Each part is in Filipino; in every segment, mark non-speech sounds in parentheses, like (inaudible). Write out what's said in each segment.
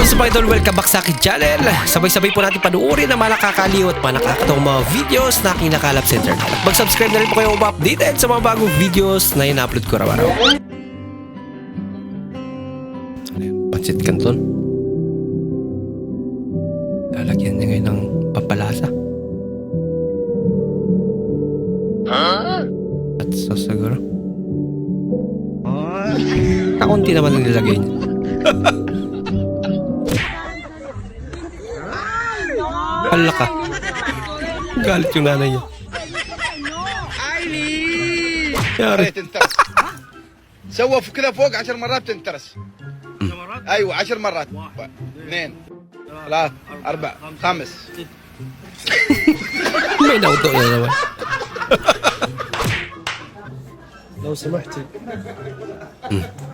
What's up idol? Welcome back sa akin channel. Sabay-sabay po natin panuorin ang mga nakakaliw at mga nakakatawang mga videos na kinakalap sa internet. Mag-subscribe na rin po kayo updated sa mga bagong videos na ina-upload ko araw-araw. Ano? Pansit Canton. Lalagyan niya ngayon ng pampalasa. At sauce siguro. Kakunti naman ang nilagay niya. (laughs) مطلقه قالت يونانيه يا ريت سوى كذا فوق عشر مرات تنترس. أيوه عشر مرات. اثنين ثلاث أربع خمس (laughs) مين يا زلمة؟ لو سمحتي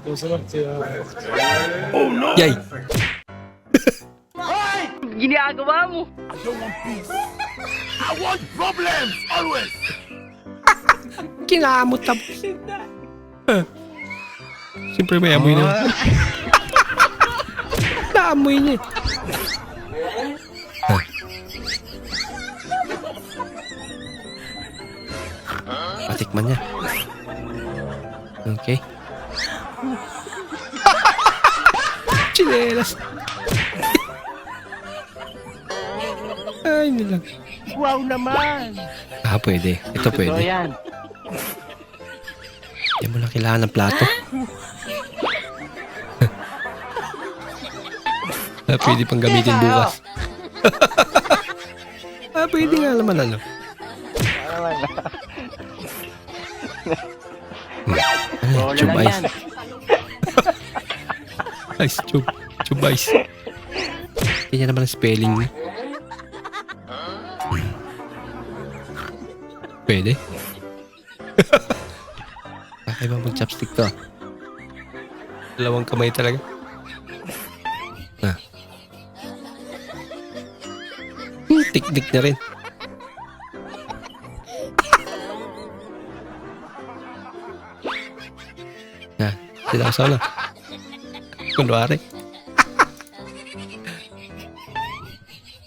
لو سمحتي يا أختي اوه نو ginagawa mo? Kinamot tapos. Ah. Siyempre may amoy na. (laughs) Naamoy niya. Ah. Patikman niya. Okay. (laughs) Chinelas. Ay, nilang. Wow naman! Ah, pwede. Ito pwede. yan. Hindi mo lang kailangan ng plato. ah, (laughs) pwede pang gamitin bukas. (laughs) ah, pwede nga naman ano. Wala tube lang (laughs) ice. Ice tube. Tube ice. Kanya naman ang spelling niya. Pwede. (laughs) Bakit ba mag-chopstick to? Dalawang kamay talaga. Ah. Hmm, Tik-tik na rin. Ah, sila sa na. Kunwari.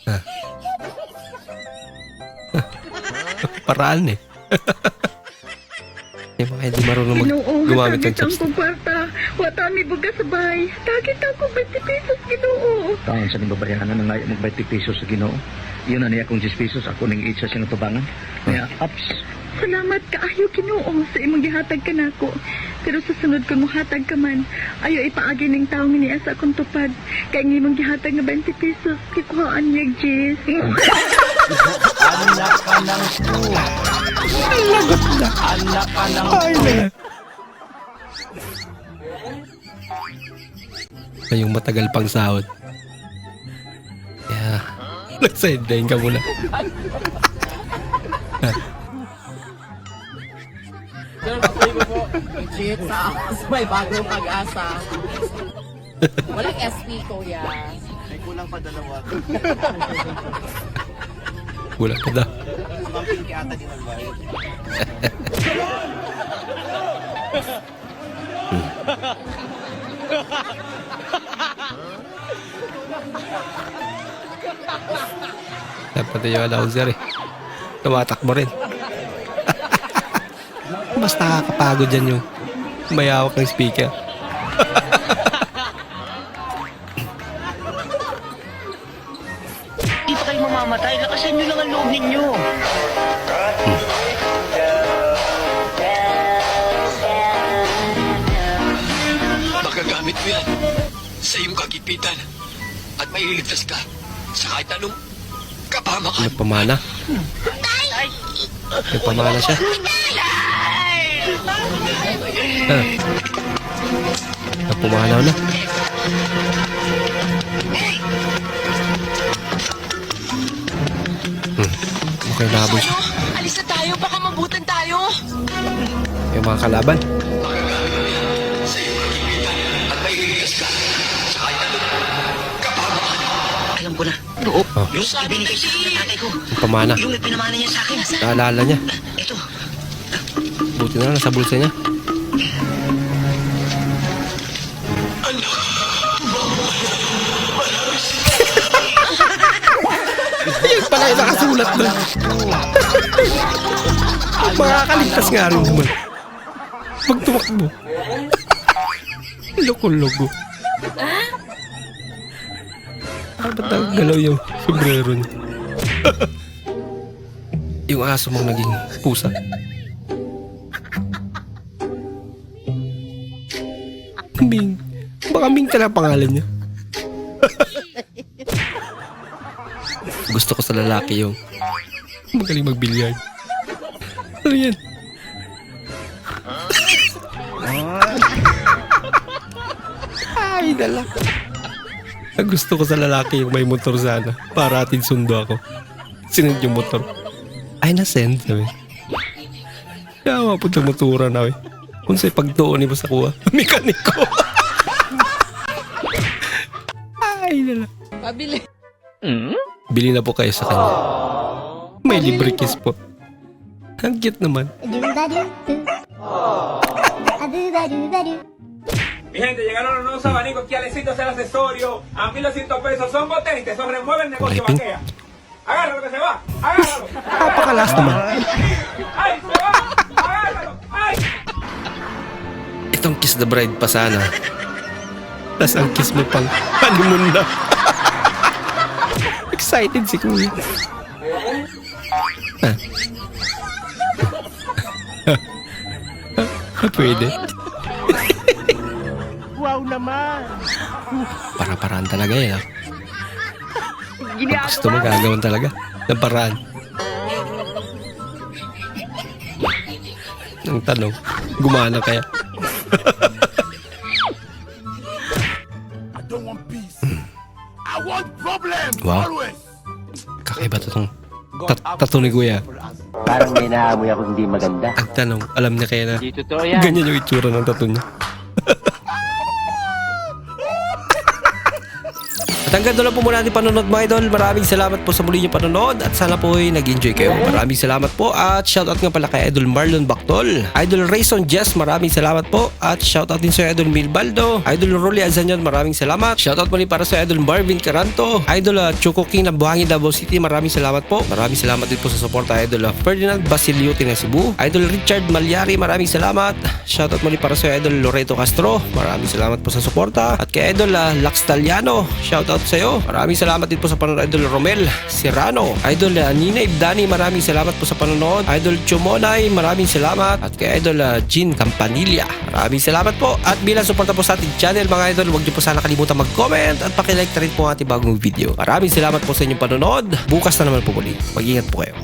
(laughs) ah. Paraan eh. Yung mga hindi marunong mag Ginoo, gumamit ng hatagit ang chopstick. kong kwarta. Wata mi bugas sa bahay. Takit ako 20 pesos, ginoo. taon sa ning babayanan na ngayon mag 20 pesos sa Ginoo. Iyon na niya akong 10 pesos ako ning itsa siyang tubangan. Kaya ups. Salamat kaayo ginoo sa imong gihatag ka nako. Pero sa sunod ko hatag ka man, ayo ipaagi ning taong niya sa akong tupad. Kay ang imong gihatag nga 20 pesos, kikuhaan niya, Jess. (laughs) Anak ka ng pu. Anak ka ng Ngayong matagal pang sahod. Kaya, nag-sideline ka muna. Legit sa may bagong pag-asa. Walang SP, kuya. Kulang (laughs) ka daw. Dapat yung announcer eh. Tumatakbo rin. (laughs) Mas nakakapagod dyan yung mayawak ng speaker. Lakasan nyo lang ang loob ninyo. Magagamit mo yan sa iyong kagipitan at mailigtas ka sa kahit anong kapamakan. Nagpamana. Nagpamana siya. Ah. Nagpumanaw na. Okay, nabos siya. Alis na tayo, baka mabutan tayo. Yung mga kalaban. Alam ko na. Oo. Oh. Yung ibinigay sa akin ng tatay ko. Nagpamana. Yung nagpinamana niya sa akin. Naalala niya. Ito. Buti na lang nasa bulsa niya. Nagulat doon. Makakaligtas nga rin naman. Pag tumakbo. Loko-loko. Ah, ba't nagagalaw yung sombrero niya? (laughs) yung aso mong naging pusa. Ming. Baka Ming talaga pangalan niya. Sa lalaki yung magaling magbilyard. Ano yan? Ay, dala. Ang gusto ko sa lalaki yung may motor sana para atin sundo ako. Sinend yung motor. Ay, nasend sabi. Kaya mapunta motora na eh. Kung sa'y pagtuon ni mo sa kuha. (laughs) Mekaniko. Ay, dala. Pabili. Bili na po kayo sa kanya. May libre kiss po. Ang cute naman. Mi gente, llegaron los nuevos abanicos aquí Alecito es el accesorio. A 1200 pesos. Son potentes, son remueve el negocio, vaquea. Agárralo que se va. Agárralo. Napakalas naman. ¡Ay, se va! Agárralo. ¡Ay! Itong kiss the bride pa sana. Tapos ang kiss mo pang honeymoon na. Excited si Kuya. Ah. Ah, Pwede. Wow naman! Para-paraan talaga yan. ah. Kung gusto mo gagawin talaga. Ng paraan. Ang tanong, gumana kaya? I don't want peace. I want problems. Wow. Always. Kakaiba to tong tat tattoo ni Kuya. Parang may naamoy ako hindi maganda. Ang tanong, alam niya kaya na Di totoo yan. ganyan yung itsura ng tattoo niya. At hanggang doon po muna ating panonood mga idol. Maraming salamat po sa muli niyong panonood at sana po ay nag-enjoy kayo. Maraming salamat po at shoutout nga pala kay Idol Marlon Bactol. Idol Rayson Jess, maraming salamat po at shoutout din sa Idol Milbaldo. Idol Rolly Azanyon, maraming salamat. Shoutout muli para sa Idol Marvin Caranto. Idol uh, Choco King ng Buhangin Davao City, maraming salamat po. Maraming salamat din po sa suporta Idol uh, Ferdinand Basilio na Cebu. Idol Richard Malyari, maraming salamat. Shoutout muli para sa Idol Loreto Castro. Maraming salamat po sa suporta. At kay Idol uh, Lax Taliano, shoutout sa iyo. Maraming salamat din po sa panonood Idol Romel Serrano. Idol uh, Nina Ibdani, maraming salamat po sa panonood. Idol Chumonay, maraming salamat. At kay Idol uh, Jean Campanilla, maraming salamat po. At bilang suporta po sa ating channel mga idol, huwag niyo po sana kalimutan mag-comment at pakilike na rin po ang ating bagong video. Maraming salamat po sa inyong panonood. Bukas na naman po muli. Mag-ingat po kayo.